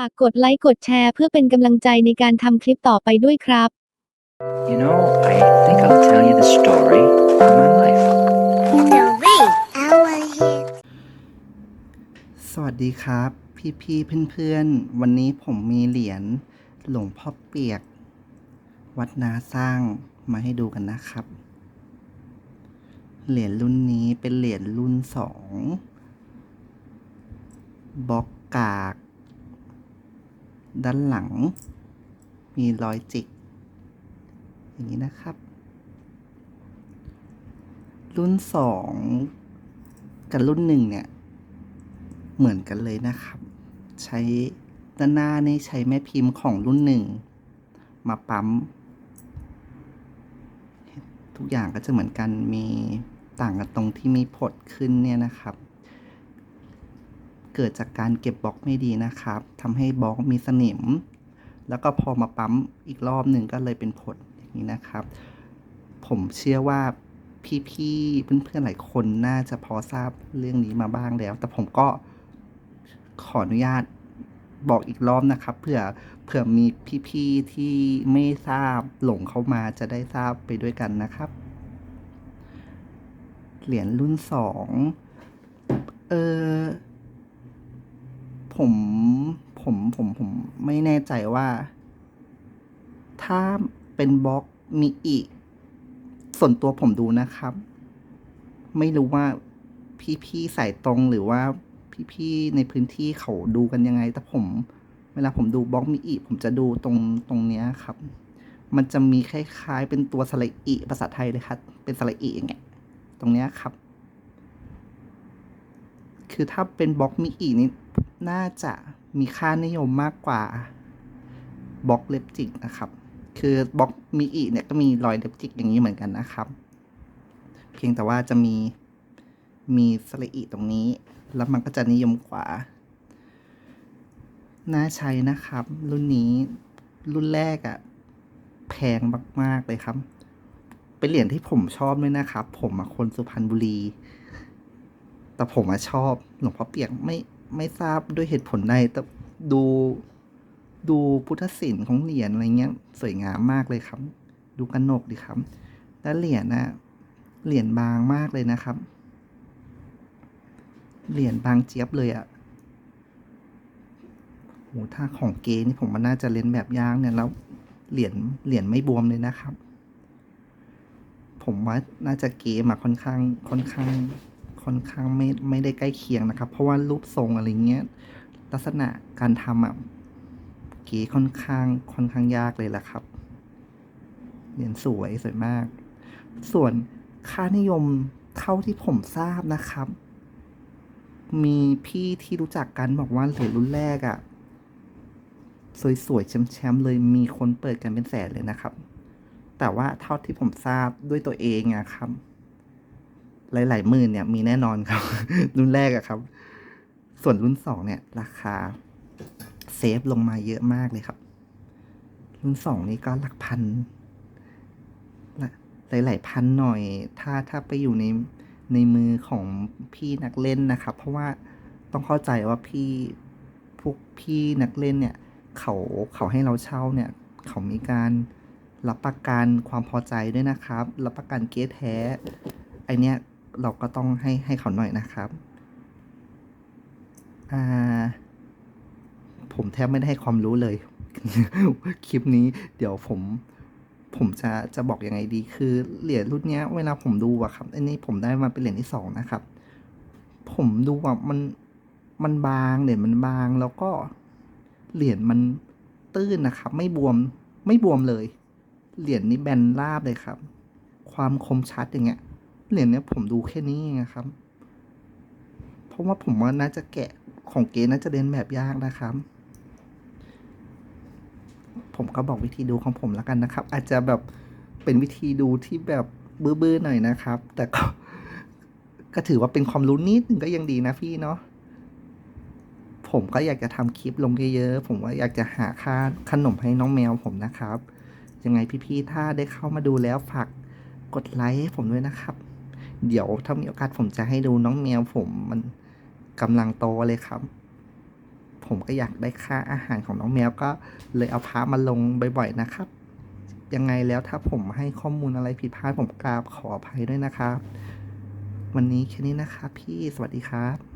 ฝากกดไลค์กดแชร์เพื่อเป็นกำลังใจในการทำคลิปต่อไปด้วยครับ You know, I think I'll tell you the story of my life. Story our hit สวัสดีครับ พี่ๆเพื่อนๆ วันนี้ผมมีเหรียญหลวงพ่อเปียก วัดนาสร้างมาให้ดูกันนะครับ เหรียญรุ่นนี้เป็นเหรียญรุ่นสองบล็อกกาก ด้านหลัง มีรอยจิก อย่างนี้นะครับ รุ่นสองกับรุ่นหนึ่งเนี่ย เหมือนกันเลยนะครับ ใช้ด้านหน้านี่ใช้แม่พิมพ์ของรุ่นหนึ่งมาปั๊ม ทุกอย่างก็จะเหมือนกันมีต่างกันตรงที่มีผดขึ้นเนี่ยนะครับ เกิดจากการเก็บบล็อกไม่ดีนะครับทำให้บล็อกมีสนิม แล้วก็พอมาปั๊มอีกรอบหนึ่งก็เลยเป็นผดอย่างนี้นะครับ ผมเชื่อว่าพี่ๆเพื่อนๆหลายคนน่าจะพอทราบเรื่องนี้มาบ้างแล้ว แต่ผมก็ขออนุญาตบอกอีกรอบนะครับเผื่อเผื่อมีพี่ๆที่ไม่ทราบหลงเข้ามาจะได้ทราบไปด้วยกันนะครับ เหรียญรุ่นสองเออ ผมผมผมผมไม่แน่ใจว่า ถ้าเป็นบล็อกมีอีก ส่วนตัวผมดูนะครับ ไม่รู้ว่าพี่ๆสายตรงหรือว่าพี่ๆในพื้นที่เขาดูกันยังไง แต่ผม เวลาผมดูบล็อกมีอีผมจะดูตรงตรงเนี้ยครับ มันจะมีคล้ายๆ เป็นตัวสระอีภาษาไทยเลยครับ เป็นสระอีอย่างเงี้ยตรงเนี้ยครับ คือถ้าเป็นบล็อกมีอีนี่ น่าจะมีค่านิยมมากกว่าบล็อกเล็บจิกนะครับ คือบล็อกมีอีเนี่ยก็มีรอยเล็บจิกอย่างนี้เหมือนกันนะครับ เพียงแต่ว่าจะมีมีสระอีตรงนี้ แล้วมันก็จะนิยมกว่า น่าใช้นะครับ รุ่นนี้รุ่นแรกอะ่ะแพงมาก ๆ เลยครับ เป็นเหรียญที่ผมชอบด้วยนะครับ ผมคนสุพรรณบุรี แต่ผมอะชอบหลวงพ่อเปียกไม่ ไม่ทราบด้วยเหตุผลใดแต่ดูดูพุทธศิลป์ของเหรียญอะไรเงี้ยสวยงามมากเลยครับ ดูกระหนกดีครับ และเหรียญนะเหรียญบางมากเลยนะครับ เหรียญบางเจี๊ยบเลยอะ่ะโหถ้าของเกนี่ผมมันน่าจะเล่นแบบยากเนี่ยแล้วเหรียญเหรียญไม่บวมเลยนะครับ ผมว่าน่าจะเกมาค่อนข้างค่อนข้าง ค่อนข้างไม่ไม่ได้ใกล้เคียงนะครับ เพราะว่ารูปทรงอะไรเงี้ยลักษณะการทำอะเก๋ค่อนข้างค่อนข้างยากเลยล่ะครับเหรียญสวยสวยมาก ส่วนค่านิยมเท่าที่ผมทราบนะครับ มีพี่ที่รู้จักกันบอกว่าเหรียญรุ่นแรกอะ่ะ สวยๆแชมป์ๆเลยมีคนเปิดกันเป็นแสนเลยนะครับ แต่ว่าเท่าที่ผมทราบด้วยตัวเองอะครับ หลายๆหมื่นเนี่ยมีแน่นอนครับ รุ่นแรกอะครับ ส่วนรุ่นสองเนี่ย ราคาเซฟลงมาเยอะมากเลยครับ รุ่นสองนี่ก็หลักพันละหลายๆพันหน่อย ถ้าถ้าไปอยู่ในในมือของพี่นักเล่นนะครับ เพราะว่าต้องเข้าใจว่าพี่พวกพี่นักเล่นเนี่ย เขาเขาให้เราเช่าเนี่ย เขามีการรับประกันความพอใจด้วยนะครับ รับประกันเกสแท้ไอเนี้ย เราก็ต้องให้ให้เขาหน่อยนะครับ อ่า ผมแทบไม่ได้ให้ความรู้เลย คลิปนี้เดี๋ยวผมผมจะจะบอกยังไงดี คือเหรียญรุ่นนี้เวลาผมดูอะครับ อันนี้ผมได้มาเป็นเหรียญที่สองนะครับ ผมดูว่ามันมันบางเหรียญมันบางแล้วก็เหรียญมันตื้นนะครับ ไม่บวมไม่บวมเลย เหรียญนี้แบนราบเลยครับ ความคมชัดอย่างเงี้ย เหรียญเนี้ยผมดูแค่นี้เองอะครับ เพราะว่าผมว่าน่าจะแกะของเก๋น่าจะเรียนแบบยากนะครับ ผมก็บอกวิธีดูของผมแล้วกันนะครับ อาจจะแบบเป็นวิธีดูที่แบบเบื้อๆหน่อยนะครับ แต่ก็ก็ถือว่าเป็นความรู้นิดนึงก็ยังดีนะพี่เนาะผมก็อยากจะทำคลิปลงเยอะๆ ผมว่าอยากจะหาค่าขนมให้น้องแมวผมนะครับ ยังไงพี่ๆ ถ้าได้เข้ามาดูแล้วฝากกดไลค์ให้ผมด้วยนะครับ เดี๋ยวถ้ามีโอกาสผมจะให้ดูน้องแมวผมมันกำลังโตเลยครับ ผมก็อยากได้ค่าอาหารของน้องแมวก็เลยเอาพามาลงบ่อยๆนะครับ ยังไงแล้วถ้าผมให้ข้อมูลอะไรผิดพลาดผมกราบขออภัยด้วยนะครับ วันนี้แค่นี้นะครับพี่สวัสดีครับ